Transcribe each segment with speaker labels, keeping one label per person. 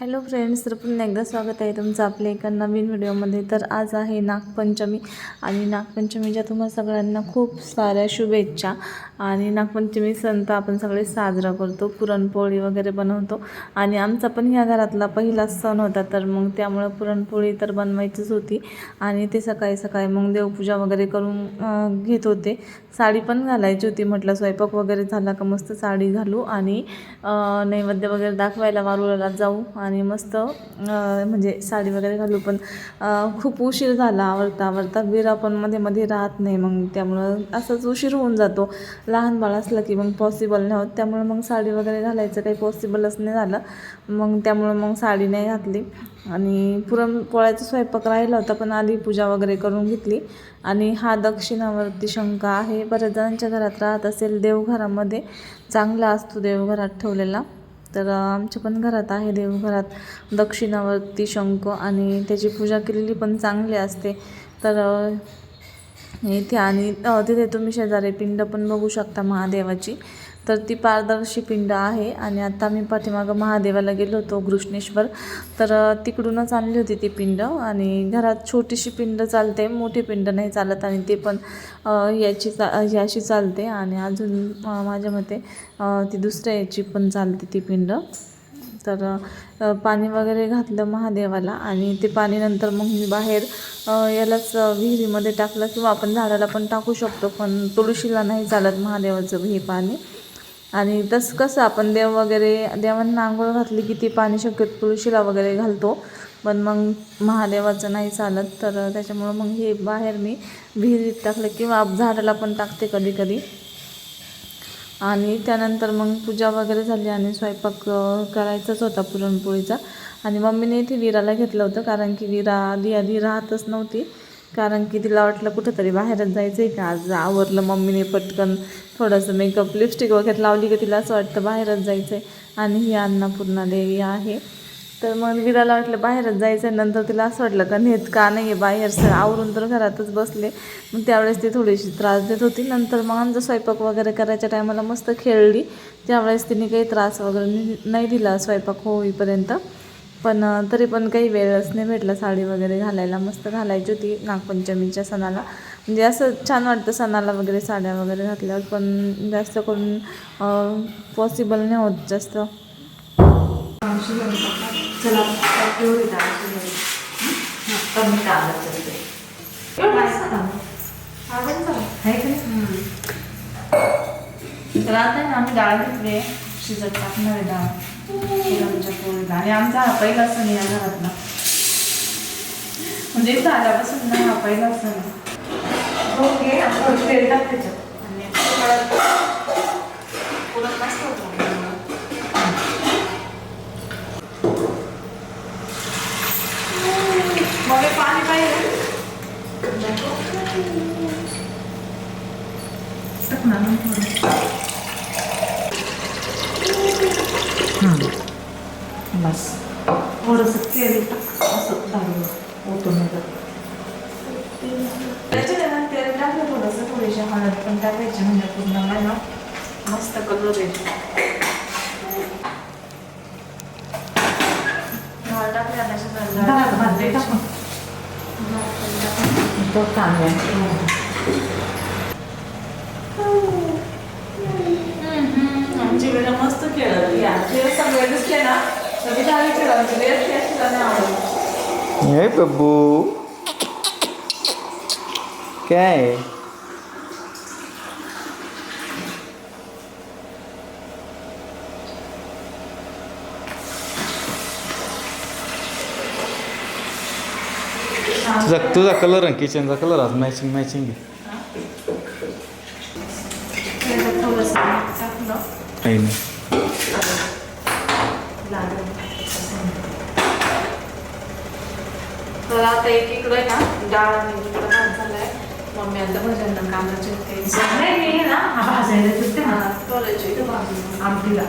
Speaker 1: Hello friends तर पुन्हा एकदा स्वागत आहे तुमचं आपल्या एका नवीन व्हिडिओमध्ये. तर आज आहे नागपंचमी आणि नागपंचमीच्या तुम्हा सगळ्यांना खूप साऱ्या शुभेच्छा आणि नागपंचमी सण तर आपण सगळे साजरा करतो पुरणपोळी वगैरे बनवतो. आणि आमचा पण ह्या घरातला पहिलाच सण होता तर मग त्यामुळं पुरणपोळी तर बनवायचीच होती. आणि ते सकाळी सकाळी मग देवपूजा वगैरे करून घेत होते. साडी पण घालायची होती म्हटलं स्वयंपाक वगैरे झाला का मस्त साडी घालू आणि नैवेद्य वगैरे दाखवायला वारुळाला जाऊ आणि मस्त म्हणजे साडी वगैरे घालू पण खूप उशीर झाला आवडता आवडता विरा पण मध्ये मध्ये राहत नाही मग त्यामुळं असंच उशीर होऊन जातो. लहान बाळ असलं की मग पॉसिबल नाही होत. त्यामुळं मग साडी वगैरे घालायचं काही पॉसिबलच नाही झालं. मग त्यामुळं मग साडी नाही घातली. आणि पुरणपोळ्याचा स्वयंपाक राहिला होता पण आधी पूजा वगैरे करून घेतली. आणि हा दक्षिणावरती शंका आहे. बऱ्याच जणांच्या घरात राहत असेल देवघरामध्ये. चांगला असतो देवघरात ठेवलेला. तर आमच्या पण घरात आहे देवघरात दक्षिणावरती शंख आणि त्याची पूजा केलेली पण चांगली असते. तर इथे आणि तिथे तुम्ही शेजारी पिंड पण बघू शकता महादेवाची. तर ती पारदर्शी पिंड आहे आणि आता मी पाठीमागं महादेवाला गेलो होतो घृष्णेश्वर. तर तिकडूनच आणली होती ती पिंड आणि घरात छोटीशी पिंड चालते मोठी पिंड नाही चालत आणि ते पण याची चा याशी चालते आणि अजून माझ्या मते ती दुसऱ्या याची पण चालते ती पिंड. तर पाणी वगैरे घातलं महादेवाला आणि ते पाणी नंतर मग मी बाहेर यालाच विहिरीमध्ये टाकलं किंवा आपण झाडाला पण टाकू शकतो पण तुळशीला नाही चालत महादेवाचं हे पाणी. आणि तसं कसं आपण देव वगैरे देवांना आंघोळ घातली की ती पाणी शक्यतो तुळशीला वगैरे घालतो. पण मग महादेवाचं नाही चालत तर त्याच्यामुळं मग हे बाहेर मी विहिरीत टाकलं किंवा झाडाला पण टाकते कधी कधी आणि त्यानंतर मग पूजा वगैरे झाली आणि स्वयंपाक करायचाच होता पुरणपोळीचा. आणि मम्मीने इथे विराला घेतलं होतं कारण की विरा आधी आधी राहतच नव्हती. कारण की तिला वाटलं कुठंतरी बाहेरच जायचं आहे का? आज आवरलं मम्मीने पटकन थोडंसं मेकअप लिपस्टिक वगैरे लावली की तिला असं वाटतं बाहेरच जायचं आहे आणि ही अन्नपूर्णा देवी आहे. तर मग विराला वाटलं बाहेरच जायचं आहे नंतर तिला असं वाटलं का नेत का नाही आहे बाहेर सर आवरून तर घरातच बसले. मग त्यावेळेस ती थोडीशी त्रास देत होती. नंतर मग आमचा स्वयंपाक वगैरे करायच्या टायमाला मस्त खेळली. त्यावेळेस तिने काही त्रास वगैरे नाही- नाही दिला स्वयंपाक होईपर्यंत. पण तरी पण काही वेळच नाही भेटला साडी वगैरे घालायला. मस्त घालायची होती नागपंचमीच्या सणाला. म्हणजे असं छान वाटतं सणाला वगैरे साड्या वगैरे घातल्यावर पण जास्त करून पॉसिबल नाही होत जास्त.
Speaker 2: चला
Speaker 1: तर आता आम्ही डाळ घेतली शिजत टाकणार आहे डाळ. पोळीला आणि आमचा हा पहिला सण या घरातला म्हणजे इथं आल्यापासून ना हा पहिला सण
Speaker 2: तेल टाक त्याच्यात.
Speaker 1: आणि मस्त होतं मग पाणी पाहिजे.
Speaker 2: ना थोडं. बस थोडंसं तेल टाक असं डाळीवर ओतून येतं.
Speaker 1: त्याच्यात तेल टाकलं थोडंसं थोडीशी हळद पण टाकायची म्हणजे पूर्ण आहे ना मस्त कलर येतो डाळ टाकली आता शिजायला.
Speaker 2: डाळ भाजली टाकून. तो कांदा
Speaker 1: आमची वेळा मस्त खेळत या खेळ सगळे वेळ नाही आवडत.
Speaker 3: Hey, babu. क्या? है तुझा तुझा कलर आहे किचनचा कलर आज मॅचिंग मॅचिंग आहे. ना.
Speaker 1: लागेल तर आता एकीकडे ना डाळ आणि एकीकडे भात झालाय मम्मी आता भजन कांदा चिरते
Speaker 2: नाही नाही ना हा भाजायला सुटते ना
Speaker 1: करायची इथं बाजूला
Speaker 2: आमटीला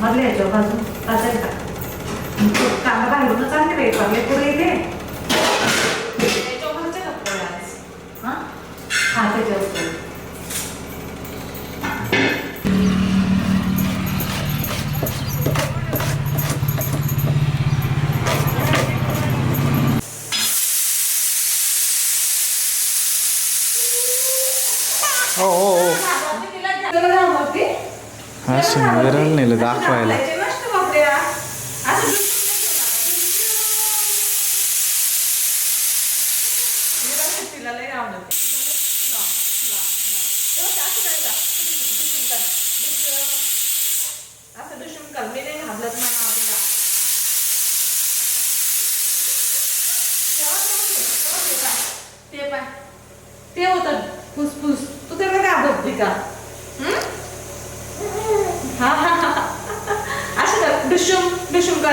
Speaker 2: मधल्या याच्यावर भाजून भाजायचा तो कांदा बाहेरूनच आणते बाई पडले पुढे येते
Speaker 1: त्याच्यावर भाज्या का पोळ्या आज?
Speaker 2: हा हा त्याच्यावर
Speaker 3: हा शिंगराला नेलं दाखवायला.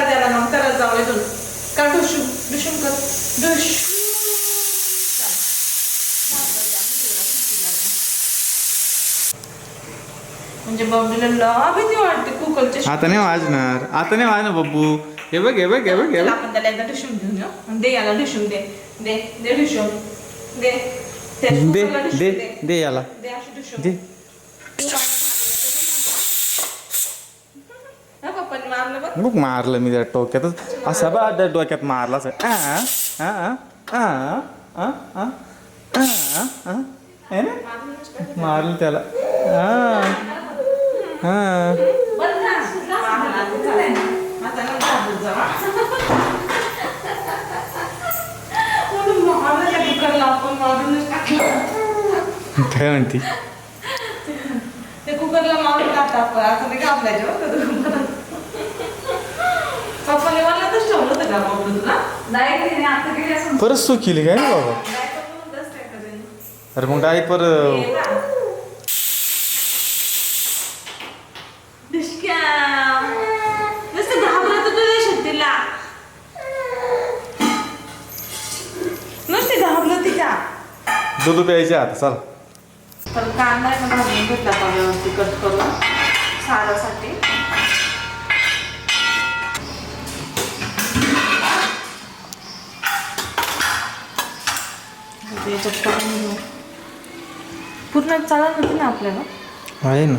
Speaker 2: त्याला मग करत जाऊ इथून कर डुशुम डुशुम कर. म्हणजे बबलीला भीती वाटते कुकरच्या
Speaker 3: आता नाही वाजणार. आता नाही वाजणार बब्बू हे बघ हे बघ हे बघ हे
Speaker 2: आपण त्याला एकदा डुशुम घेऊन येऊ. दे याला डुशुम दे. दे दे डुशुम दे. त्या
Speaker 3: दे
Speaker 2: कुकरला
Speaker 3: दे
Speaker 2: दे.
Speaker 3: याला.
Speaker 2: दे अशी डुशुम
Speaker 3: दे.
Speaker 2: मग मारलं
Speaker 3: मी त्या डोक्यातच. असा बा त्या डोक्यात मारला सर मारलं त्याला. काय म्हणती?
Speaker 2: ते कुकरला मारून टाकतात आपण असं नाही का आपल्या जेव्हा पप्पाने मला तर ठेवलं होतं का बाबू तुला? नाही तिने आता गेली असं
Speaker 3: परत सू केली काय ना बाबा. अरे मग डायपर
Speaker 2: ये बा. डिशक्या. नुसतं घाबरत तुझ्या शेतीला नुसती घाबरती का?
Speaker 3: दूध प्यायचे आता चल.
Speaker 2: तर कांदा आहे ना भाजून घेतला व्यवस्थित कट करून सारासाठी आता याच्यात टाकून घेऊ. पूर्ण चालत होती ना आपल्याला?
Speaker 3: आहे ना.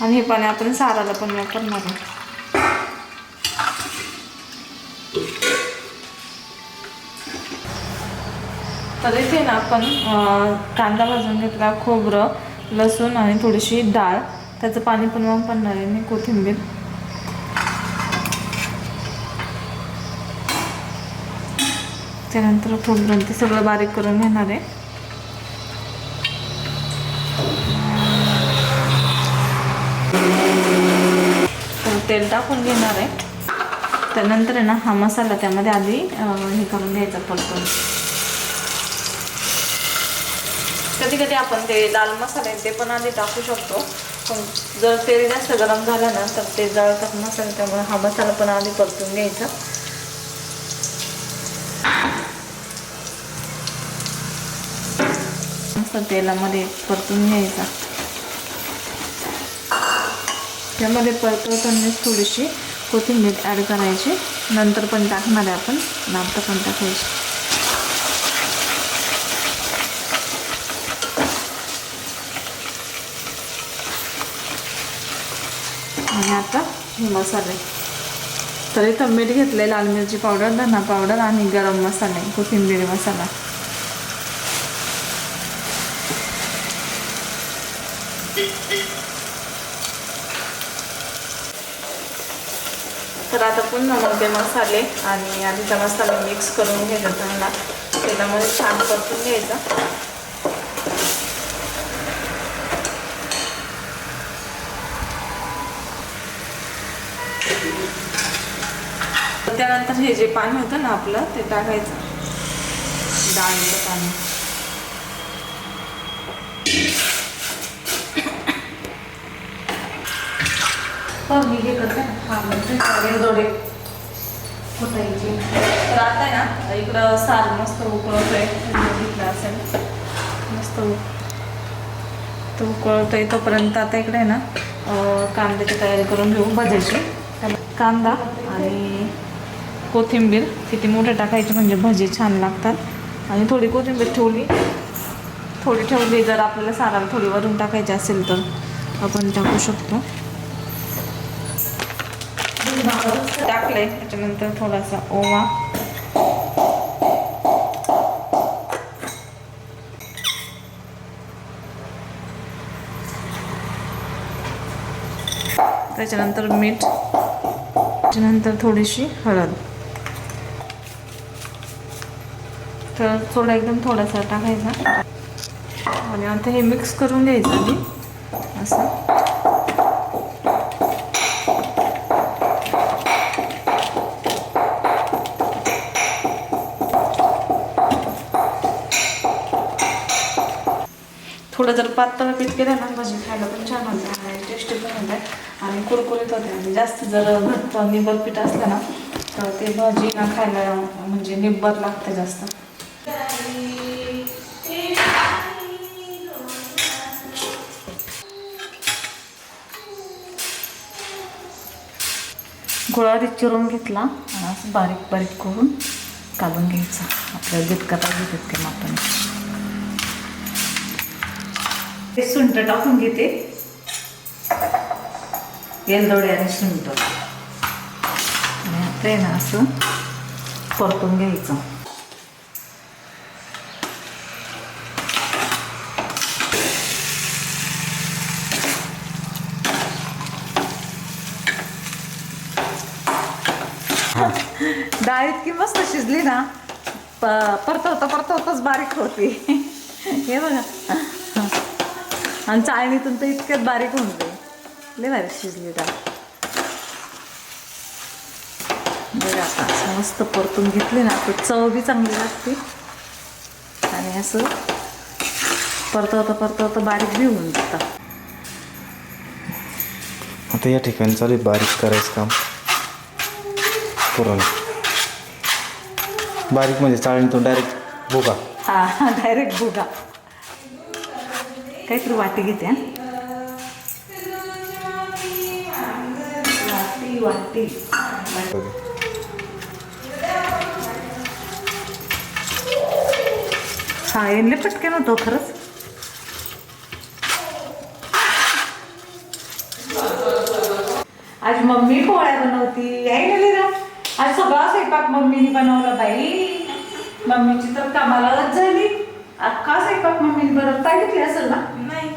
Speaker 1: आणि हे पाणी आपण साराला पण वापरणार आहे तर इथे ना आपण कांदा भाजून घेतला खोबरं लसूण आणि थोडीशी डाळ. त्याचं पाणी पण वापरणार आहे मी कोथिंबीर. त्यानंतर खोबरं ते सगळं बारीक करून घेणार आहे. तर तेल टाकून घेणार आहे. त्यानंतर आहे ना हा मसाला त्यामध्ये आधी हे करून घ्यायचा पडतो कधी कधी आपण ते लाल मसाले ते पण आधी टाकू शकतो. पण जर तेल जास्त गरम झालं ना तर ते जळतात मसाले त्यामुळे हा मसाला पण आधी परतून घ्यायचा. मस्त तेलामध्ये परतून घ्यायचा. त्यामध्ये परतवतानाच थोडीशी कोथिंबीर ॲड करायची. नंतर पण टाकणार आहे आपण. नंतर पण टाकायची आणि आता हे मसाले. तर इथं मीठ घेतले लाल मिरची पावडर धना पावडर आणि गरम मसाले कोथिंबीर मसाला. तर आता पुन्हा मग ते मसाले आणि आधीचा मसाला मिक्स करून घ्यायचा त्यांना. तेलामध्ये छान परतून घ्यायचा. त्यानंतर हे जे पाणी होतं ना आपलं ते टाकायचं. डाळीचं पाणी.
Speaker 2: बघ मी हे करते हा म्हणजे जोडे फुटायचे तर आता आहे ना. इकडं सार मस्त उकळतोय. बघितलं असेल.
Speaker 1: मस्त तो उकळतोय तोपर्यंत आता इकडे आहे ना कांद्याची तयारी करून घेऊ भाजायची. त्याला कांदा आणि कोथिंबीर. किती मोठं टाकायची म्हणजे भजी छान लागतात.
Speaker 2: आणि थोडी कोथिंबीर ठेवली. थोडी ठेवली जर आपल्याला साराला थोडी वरून टाकायची असेल तर आपण टाकू शकतो. टाकले त्याच्यानंतर थोडासा ओवा. त्याच्यानंतर मीठ. त्याच्यानंतर थोडीशी हळद. तर uh, थोडा एकदम थोडासा टाकायचा. आणि आता हे मिक्स करून घ्यायचं आधी. असं. थोडं जर पातळ पीठ केलं ना भाजी खायला पण छान होतं आणि टेस्टी पण होते. आणि कुरकुरीत होते. आणि जास्त जर घट्ट निबर पीठ असलं ना तर ते भाजी ना खायला म्हणजे निब्बर लागते जास्त. गुळारी चिरून घेतला आणि असं बारीक बारीक करून काढून घ्यायचा. आपल्याला जितका पाहिजे तितके मापाने. ते सुंट टाकून घेते. येलदोडे आणि सुंट. आणि आता आहे ना असं परतून घ्यायचं. डाळ मस्त शिजली ना प परतवता परतवताच बारीक होती हे बघा आणि चाळणीतून तर इतक्यात बारीक होऊन जाईल लय बारीक शिजली डाळ बघा असं मस्त परतून घेतली ना तर चव बी चांगली लागते आणि असं परतवता परतवता बारीक बी होऊन जातं
Speaker 3: आता या ठिकाणी चालू आहे बारीक करायचं काम पुरण बारीक म्हणजे चाळणीतून डायरेक्ट भुगा.
Speaker 2: हा डायरेक्ट भुगा. काहीतरी वाटी घेते वाटी वाटी. हा येणले पटकन होतो हो खरंच. आज मम्मी पोळ्या बनवती. यायला आज सगळा स्वयंपाक मम्मीने बनवला बाई. मम्मीची तर कामालाच झाली. अख्खा स्वयंपाक मम्मीने बनवता घेतली असेल ना?
Speaker 1: नाही.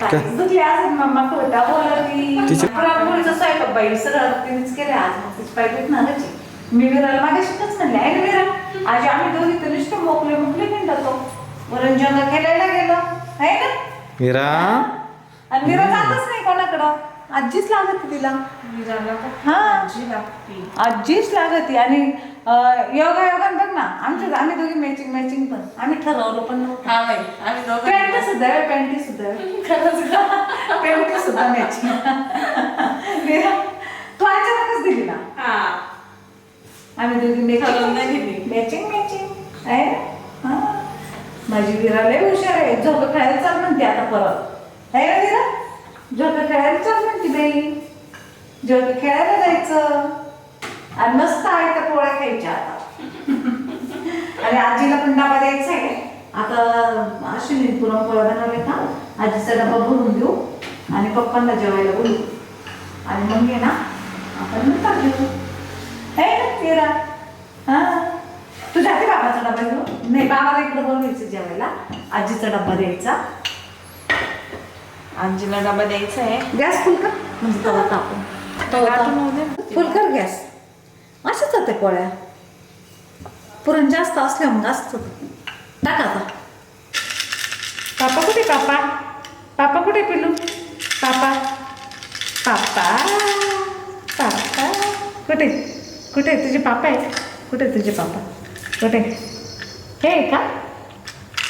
Speaker 2: काय दुखली असेल मम्मा खोटा स्वयंपाक बाई. सरळ तिनेच केले. आज मग तिची पाहिजेत ना त्याची मी विराला मागाशीच म्हणले आहे ना विरा? आज आम्ही दोघी तर नुसतं मोकले मोकले गेलो. आहे ना?
Speaker 3: हिरा
Speaker 2: आणि विरा जातच नाही कोणाकडं. आजीच लागत तिला. हा. आजीच लागत आणि योगा योगा बघ ना आमच्या आम्ही दोघी मॅचिंग मॅचिंग पण. आम्ही ठरवलं पण नव्हतं. पॅन्ट सुद्धा आहे पॅन्टी सुद्धा? पॅन्ट सुद्धा. मॅचिंग तू अचानकच दिली ना?
Speaker 1: हा.
Speaker 2: आम्ही दोघी मॅचिंग मॅचिंग मॅचिंग आहे? हा. माझी विरा लय हुशार आहे. झोप खेळायला चाल म्हणते आता परत. आहे ना विरा झोप खेळायला चाल म्हणते बाई. झोप खेळायला जायचं. आणि मस्त आहे त्या पोळ्या खायच्या आता. आणि आजीला पण डबा द्यायचा आहे. आता अश्विनी पुरणपोळ्या बनवले का आजीचा डबा भरून देऊ आणि पप्पांना जेवायला बोलू. आणि मग ये ना आपण नंतर घेऊ हे ना तेरा. हा? तू जाते बाबाचा डबा घेऊ? नाही बाबाला इकडे बनवायचं जेवायला. आजीचा डबा द्यायचा.
Speaker 1: आजीला डबा द्यायचा आहे.
Speaker 2: गॅस फुल कर. म्हणजे तवा तापून फुल कर गॅस. असेच होते पोळ्या. पुरण जास्त असल्या मग असत टाका आता. पापा कुठे पापा? पापा कुठे पिलू पापा. पापा. पापा. कुठे? कुठे तुझे पापा आहे कुठे तुझे पापा? कुठे? हे का?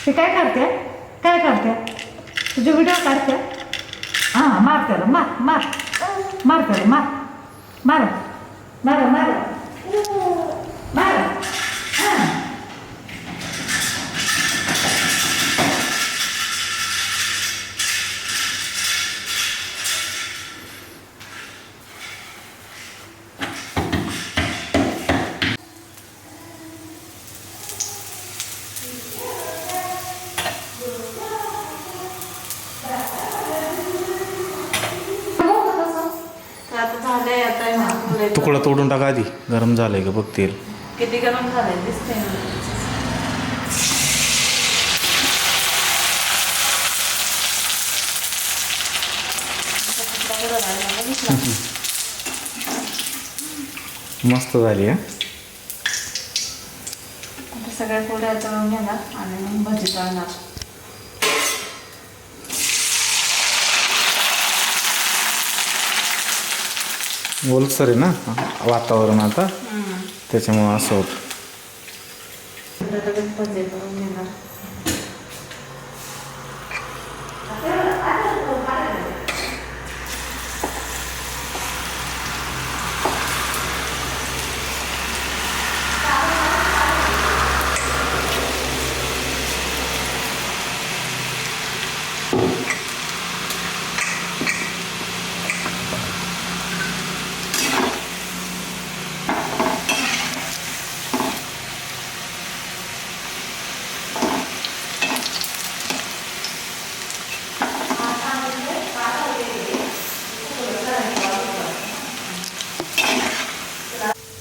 Speaker 2: ते काय करते? काय करते? तुझे व्हिडिओ काढते? Ah, márcalo,
Speaker 3: mar, mar. Márcalo, mar. गरम झालंय का बघ तेल.
Speaker 1: किती गरम झालंय दिसतंय
Speaker 3: मस्त झाली आहे
Speaker 1: सगळ्या पोळ्या तळून घेणार आणि मग भजी तळणार
Speaker 3: ओलसर आहे ना वातावरण आता. त्याच्यामुळं असं होतं
Speaker 1: लगेच भजी तळून घेणार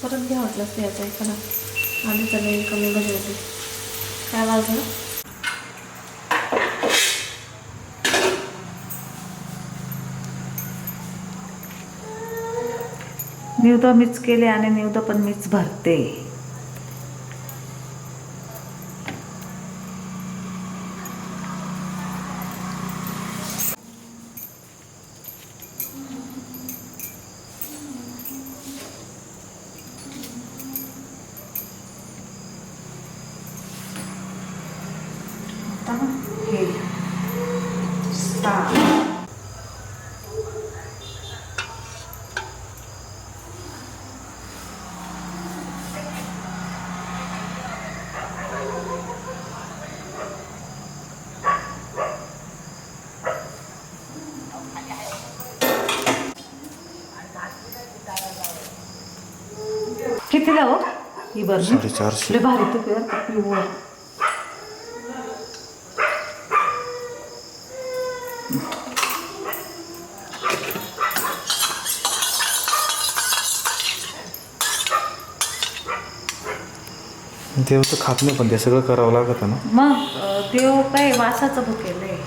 Speaker 1: परत घ्या आहे चला आधी आधी मी कमी भजी काय वाजलं?
Speaker 2: निवदा मीच केले आणि निवदा पण मीच भरते आता हे स्टार कितीला हो. ही बरं
Speaker 3: साडेचारशे
Speaker 2: लय भारी तूप आहे बरं का, प्युअर
Speaker 3: देव तर खात नाही पण ते सगळं करावं लागतं ना.
Speaker 2: मग अं, देव काय वासाचं भुकेलं आहे